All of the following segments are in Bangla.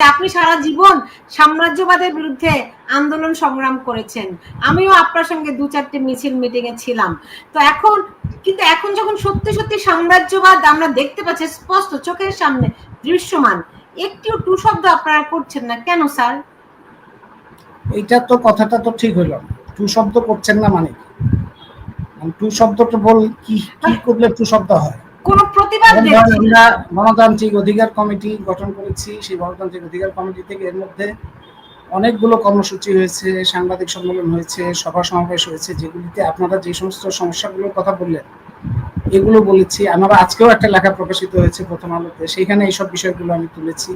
আপনি সারা জীবন সাম্রাজ্যবাদের বিরুদ্ধে আন্দোলন সংগ্রাম করেছেন। আমিও আপনার সঙ্গে দু চারটে মিছিল মিটিং এ ছিলাম। তো এখন কিন্তু এখন যখন সত্যি সত্যি সাম্রাজ্যবাদ আমরা দেখতে পাচ্ছি স্পষ্ট চোখের সামনে দৃশ্যমান একটিও টু শব্দ আপনারা করছেন না। কেন স্যার? এইটা তো কথাটা তো ঠিক হইল টু শব্দ করছেন না মানে? মানে টু শব্দটা বল কি কি করলে টু শব্দ হয়? কোনো প্রতিবাদ আমরা গণতান্ত্রিক অধিকার কমিটি গঠন করেছি সেই গণতান্ত্রিক অধিকার কমিটি থেকে এর মধ্যে অনেকগুলো কর্মসূচি হয়েছে সাংবাদিক সম্মেলন হয়েছে সভা সমাবেশ হয়েছে যেগুলিতে আপনারা যে সমস্ত সমস্যাগুলোর কথা বললেন এগুলো বলেছি। আমরা আজকেও একটা লেখা প্রকাশিত হয়েছে প্রথম আলোতে সেইখানে এইসব বিষয়গুলো আমি তুলেছি।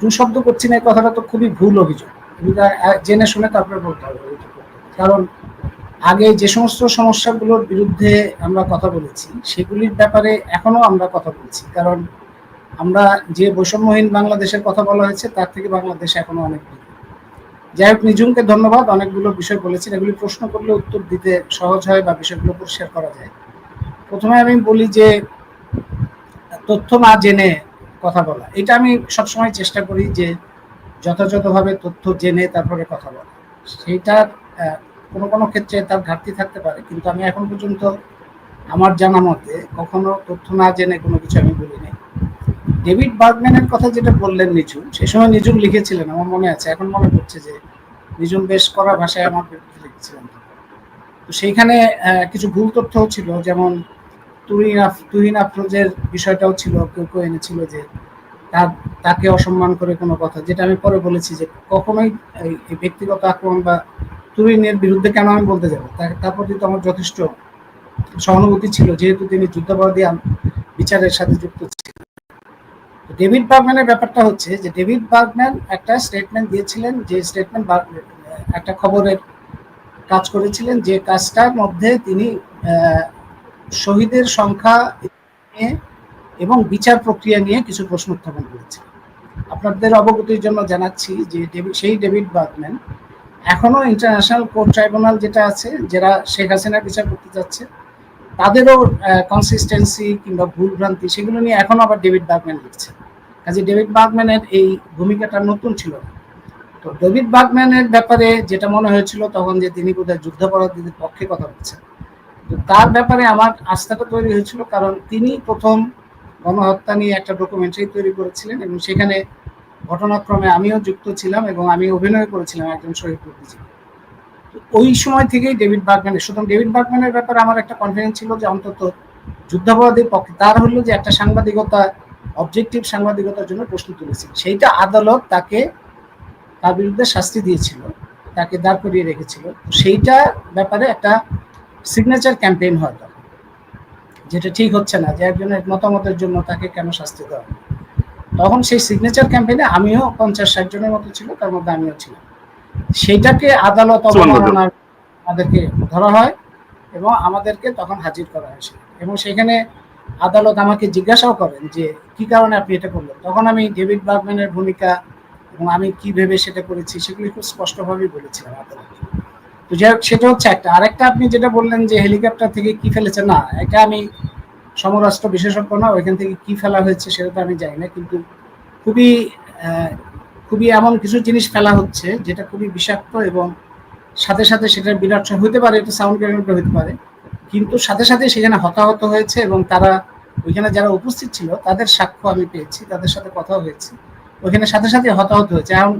টু শব্দ করছি না এই কথাটা তো খুবই ভুল অভিযোগ। জেনে শুনে তারপরে বলতে হবে। কারণ আগে যে সমস্ত সমস্যাগুলোর বিরুদ্ধে আমরা কথা বলেছি, সেগুলির ব্যাপারে এখনও আমরা কথা বলছি। কারণ আমরা যে বৈষম্যহীন বাংলাদেশের কথা বলা হয়েছে, তার থেকে বাংলাদেশ এখনও অনেক যাই হোক নিজুমকে ধন্যবাদ, অনেকগুলো বিষয় বলেছেন। এগুলি প্রশ্ন করলে উত্তর দিতে সহজ হয় বা বিষয়গুলো পরিষ্কার করা যায়। প্রথমে আমি বলি যে, তথ্য না জেনে কথা বলা। এটা আমি সবসময় চেষ্টা করি যে, যথাযথভাবে তথ্য জেনে তারপরে কথা বলা। সেইটার কোনো কোনো ক্ষেত্রে তার ঘাটতি থাকতে পারে। কিন্তু আমি এখন পর্যন্ত আমার জানা মতে কখনো তথ্য না জেনে কোনো কিছু আমি বলিনি। ডেভিড বার্গম্যানের কথা যেটা বললেন নিজুম সে সময় নিজুম লিখেছিলেন, আমার মনে আছে, এখন মনে পড়ছে যে নিজুম বেশ করা ভাষায় আমার বিরুদ্ধে লিখেছিলেন। তো সেইখানে কিছু ভুল তথ্যও ছিল, যেমন তুহিন তুহিন আফরোজের বিষয়টাও ছিল, কেউ কেউ এনেছিল যে তার, তাকে অসম্মান করে কোনো কথা, যেটা আমি পরে বলেছি যে কখনোই এই ব্যক্তিগত আক্রমণ বা তুহিনের বিরুদ্ধে কেন আমি বলতে যাব? তার প্রতি তো আমার যথেষ্ট সহানুভূতি ছিল, যেহেতু তিনি যুদ্ধাপরাধী বিচারের সাথে যুক্ত ছিলেন। ডেভিড বার্গম্যানের ব্যাপারটা হচ্ছে যে, ডেভিড বার্গম্যান একটা স্টেটমেন্ট দিয়েছিলেন যে স্টেটমেন্ট একটা খবরের কাজ করেছিলেন যে, কাজটার মধ্যে তিনি শহীদের সংখ্যা নিয়ে এবং বিচার প্রক্রিয়া নিয়ে কিছু প্রশ্ন উত্থাপন করেছে আপনাদের অবগতির জন্য জানাচ্ছি যে সেই ডেভিড বার্গম্যান এখনও ইন্টারন্যাশনাল কোর্ট ট্রাইব্যুনাল যেটা আছে যারা শেখ হাসিনা বিচার করতে যাচ্ছে, তাদেরও কনসিস্টেন্সি কিংবা ভুলভ্রান্তি সেগুলো নিয়ে এখনও আবার ডেভিড বার্গম্যান লিখছে কাজে ডেভিড বার্গম্যানের এই ভূমিকাটা নতুন ছিল। তো ডেভিড বার্গম্যানের ব্যাপারে যেটা মনে হয়েছিল তখন যে তিনি বোধহয় যুদ্ধাপরাধীদের পক্ষে কথা বলছেন তো তার ব্যাপারে আমার আস্থাটা তৈরি হয়েছিল কারণ তিনি প্রথম গণহত্যা নিয়ে একটা ডকুমেন্টারি তৈরি করেছিলেন এবং সেখানে ঘটনাক্রমে আমিও যুক্ত ছিলাম এবং আমি অভিনয় করেছিলাম একজন শহীদ বুদ্ধিজীবী। ওই সময় থেকেই ডেভিড বার্গম্যানের, সুতরাং ডেভিড বার্গম্যানের ব্যাপারে আমার একটা কনফিডেন্স ছিল যে অন্তত যুদ্ধাপরাধীর পক্ষে, তার হলো যে একটা সাংবাদিকতা অবজেক্টিভ সাংবাদিকতার জন্য প্রশ্ন তুলেছিল সেইটা আদালত তাকে, তার বিরুদ্ধে শাস্তি দিয়েছিল, তাকে দাঁড় করিয়ে রেখেছিল। সেইটা ব্যাপারে একটা সিগনেচার ক্যাম্পেইন হয় যেটা ঠিক হচ্ছে না, যে একজনের মতামতের জন্য তাকে কেন শাস্তি দেওয়া। তখন সেই সিগনেচার ক্যাম্পেইনে আমিও পঞ্চাশ ষাট জনের মতো ছিল তার মধ্যে আমিও ছিলাম। সেইটাকে আদালত অবমাননার আমাদেরকে ধরা হয় এবং আমাদেরকে তখন হাজির করা হয় সেখানে। এবং সেখানে আদালত আমাকে জিজ্ঞাসাও করেন যে কি কারণে আপনি এটা করলেন? তখন আমি ডেভিড বার্গম্যানের ভূমিকা এবং আমি কি ভেবে সেটা করেছি সেগুলি খুব স্পষ্টভাবেই বলেছিলাম আদালত। তো যাই হোক সেটা হচ্ছে একটা। আরেকটা আপনি যেটা বললেন যে হেলিকপ্টার থেকে কি ফেলেছে? না এটা আমি সমরাষ্ট্র বিশেষজ্ঞ না, ওইখান থেকে কি ফেলা হয়েছে সেটা তো আমি জানি না, কিন্তু খুবই খুবই এমন কিছু জিনিস ফেলা হচ্ছে যেটা খুবই বিষাক্ত এবং সাথে সাথে সেটার বিরাট হতে পারে, এটা সাউন্ড গ্রেনেড হতে পারে। কিন্তু সাথে সাথে সেখানে হতাহত হয়েছে এবং তারা, ওইখানে যারা উপস্থিত ছিল, তাদের সাক্ষ্য আমি পেয়েছি, তাদের সাথে কথা হয়েছে। ওইখানে সাথে সাথে হতাহত হয়েছে, এখন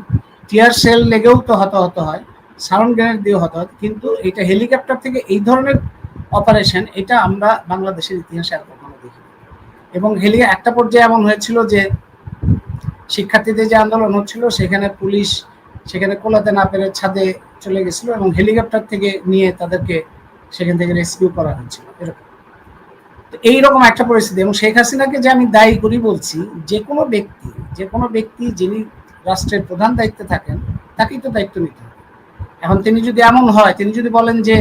টিয়ার সেল লেগেও তো হতাহত হয় সাউন্ড গ্রেনেড দিয়েও হতাহত, কিন্তু এটা হেলিকপ্টার থেকে এই ধরনের অপারেশন এটা আমরা বাংলাদেশের ইতিহাসে আর কখনো দেখি এবং হেলি একটা পর্যায়ে এমন হয়েছিল যে শিক্ষার্থীদের যে আন্দোলন হচ্ছিল, সেখানে পুলিশ সেখানে কোলাতে না পেরে ছাদে চলে গেছিল এবং হেলিকপ্টার থেকে নিয়ে তাদেরকে সেখান থেকে রেস্কিউ করা হয়েছিল, এরকম। তো এইরকম একটা পরিস্থিতি। এবং শেখ হাসিনাকে যে আমি দায়ী করি বলছি, যে কোনো ব্যক্তি, যে কোনো ব্যক্তি যিনি রাষ্ট্রের প্রধান দায়িত্বে থাকেন, তাকেই তো দায়িত্ব নিতে হবে। এখন তিনি যদি এমন হয়, তিনি যদি বলেন যে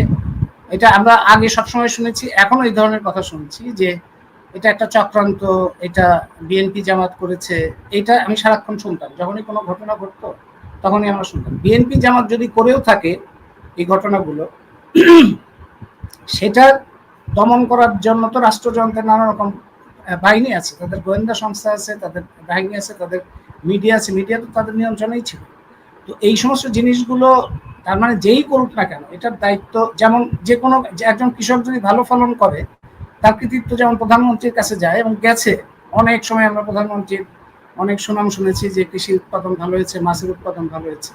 এটা আমরা আগে সবসময় শুনেছি, এখনও এই ধরনের কথা শুনছি যে এটা একটা চক্রান্ত, এটা বিএনপি জামাত করেছে, এটা আমি সারাক্ষণ শুনতাম। যখনই কোনো ঘটনা ঘটতো, তখনই আমরা শুনতাম। বিএনপি জামাত যদি করেও থাকে এই ঘটনাগুলো, সেটা দমন করার জন্য তো রাষ্ট্রযন্ত্রের নানা রকম বাহিনী আছে। তাদের গোয়েন্দা সংস্থা আছে, তাদের বাহিনী আছে, তাদের মিডিয়া আছে। মিডিয়া তো তাদের নিয়ন্ত্রণেই ছিল। তো এই সমস্ত জিনিসগুলো তার মানে যেই করুক না কেন, এটার দায়িত্ব যেমন যে কোনো একজন কৃষক যদি ভালো ফলন করে, তার কৃতিত্ব যেমন প্রধানমন্ত্রীর কাছে যায় এবং গেছে, অনেক সময় আমরা প্রধানমন্ত্রীর অনেক সুনাম শুনেছি যে কৃষি উৎপাদন ভালো হয়েছে, মাছের উৎপাদন ভালো হয়েছে।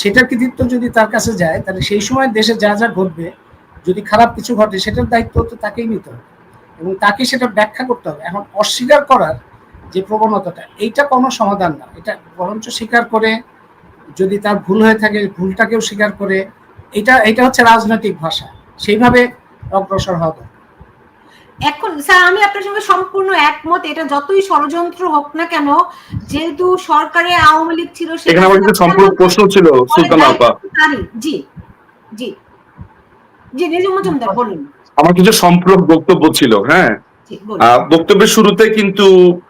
সেটার কৃতিত্ব যদি তার কাছে যায়, তাহলে সেই সময় দেশে যা যা ঘটবে, যদি খারাপ কিছু ঘটে, সেটার দায়িত্ব তো তাকেই নিতে হবে এবং তাকে সেটা ব্যাখ্যা করতে হবে। এখন অস্বীকার করার যে প্রবণতাটা, এইটা কোনো সমাধান না। এটা বরঞ্চ স্বীকার করে যদি তার ভুল হয়ে থাকে ভুলটাকেও স্বীকার করে এটা এটা হচ্ছে রাজনৈতিক ভাষা। সেইভাবে অগ্রসর দরকার। এখন স্যার আমি আপনার সঙ্গে সম্পূর্ণ একমত এটা যতই ষড়যন্ত্র হোক না কেন যেহেতু সরকারে আওয়ামী লীগ ছিল সেখানে আমার কিছু সম্পূর্ণ প্রশ্ন ছিল সুলতান আপা জি জি। জি নিজু মজুমদার বলুন। আমার কিছু সম্পূরক বক্তব্য ছিল হ্যাঁ? আহ, বক্তব্যের শুরুতে কিন্তু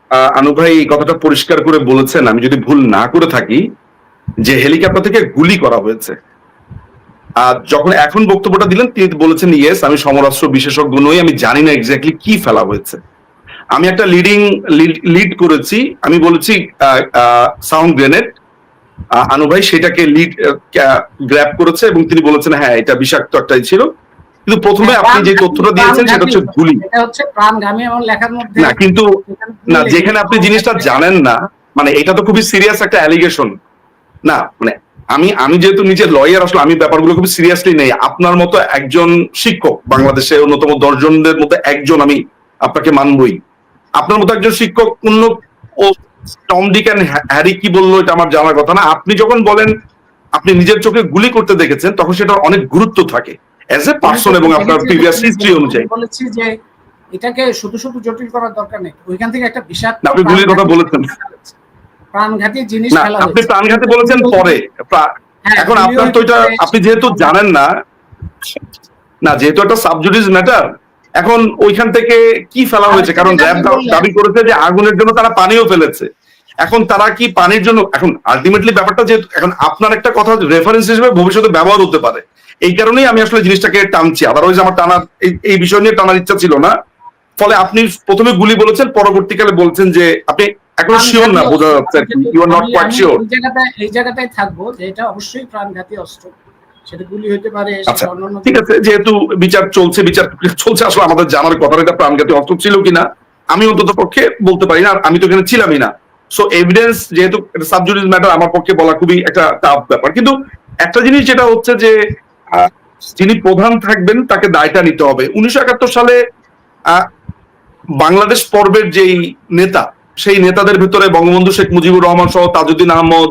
আহ, আনু ভাই এই কথাটা পরিষ্কার করে বলেছেন আমি যদি ভুল না করে থাকি যে হেলিকপ্টার থেকে গুলি করা হয়েছে। আর যখন এখন বক্তব্যটা দিলেন তিনি বলেছেন ইয়েস আমি সমরাস্ত্র বিশেষজ্ঞ নই আমি জানি না এক্স্যাক্টলি কি ফেলা হয়েছে। আমি একটা লিডিং লিড করেছি। আমি বলেছি সাউন্ড গ্রেনেড আনু ভাই সেটাকে লিড গ্র্যাব করেছে এবং তিনি বলেছেন হ্যাঁ এটা বিষাক্ত একটাই ছিল। কিন্তু প্রথমে আপনি যে তথ্যটা দিয়েছেন সেটা হচ্ছে গুলি। এটা হচ্ছে প্রাণগামী এবং লেখার মধ্যে না কিন্তু না যেখানে আপনি জিনিসটা জানেন না মানে এটা তো খুবই সিরিয়াস একটা অ্যালিগেশন না মানে আমি আমি যেহেতু নিজে লয়ার আসলে আমি ব্যাপারগুলো খুব সিরিয়াসলি নেই। আপনার মতো একজন শিক্ষক বাংলাদেশে অন্যতম দশজনদের মধ্যে একজন আমি আপনাকে মানবই। আপনার মতো একজন শিক্ষক অন্য ও টম ডিক হ্যারি কি বলল এটা আমার জানার কথা না। আপনি যখন বলেন আপনি নিজের চোখে গুলি করতে দেখেছেন তখন সেটা অনেক গুরুত্ব থাকে। অ্যাজ এ পার্সন এবং আপনার প্রিভিয়াস হিস্ট্রি অনুযায়ী। বলেছি যে এটাকে শুধু শুধু জটিল করার দরকার নেই। ওইখান থেকে একটা না, আপনি গুলির কথা বলেছেন। প্রাণঘাতী জিনিস আপনি প্রাণঘাতী বলেছেন পরে। হ্যাঁ, এখন আপনার তো এটা আপনি যেহেতু জানেন না না যেহেতু একটা সাবজুডিস ম্যাটার এখন ওইখান থেকে কি ফেলা হয়েছে? কারণ র্যাব দাবি করেছে যে আগুনের জন্য তারা পানিও ফেলেছে। এখন তারা কি পানির জন্য এখন আলটিমেটলি ব্যাপারটা যেহেতু এখন আপনার একটা কথা রেফারেন্স হিসেবে ভবিষ্যতে ব্যবহার হতে পারে। এই কারণেই আমি আসলে জিনিসটাকে টানছি। আদারওয়াইজ আমার টানার এই বিষয় নিয়ে টানার ইচ্ছা ছিল না। ফলে আপনি প্রথমে গুলি বলেছেন পরবর্তীকালে বলছেন যে আপনি এখন শিওর না বোঝা যাচ্ছে আর কি। ইউ আর নট আমি- কোয়াইট শিওর এই জায়গাটায় এই জায়গাটায় থাকব যে এটা অবশ্যই প্রাণঘাতী অস্ত্র। সেটা গুলি হতে পারে আচ্ছা ঠিক আছে যেহেতু বিচার চলছে বিচার চলছে আসলে আমাদের জানার কথা এটা প্রাণঘাতী অস্ত্র ছিল কিনা। আমি অন্তত পক্ষে বলতে পারি না আর আমি তো এখানে ছিলামই না। সো এভিডেন্স যেহেতু সাবজুডিস ম্যাটার আমার পক্ষে বলা খুবই একটা টাফ ব্যাপার। কিন্তু একটা জিনিস যেটা হচ্ছে যে যিনি প্রধান থাকবেন তাকে দায়টা নিতে হবে। উনিশশো একাত্তর সালে আহ, বাংলাদেশ পর্বের যেই নেতা সেই নেতাদের ভিতরে বঙ্গবন্ধু শেখ মুজিবুর রহমান সহ তাজউদ্দিন আহমদ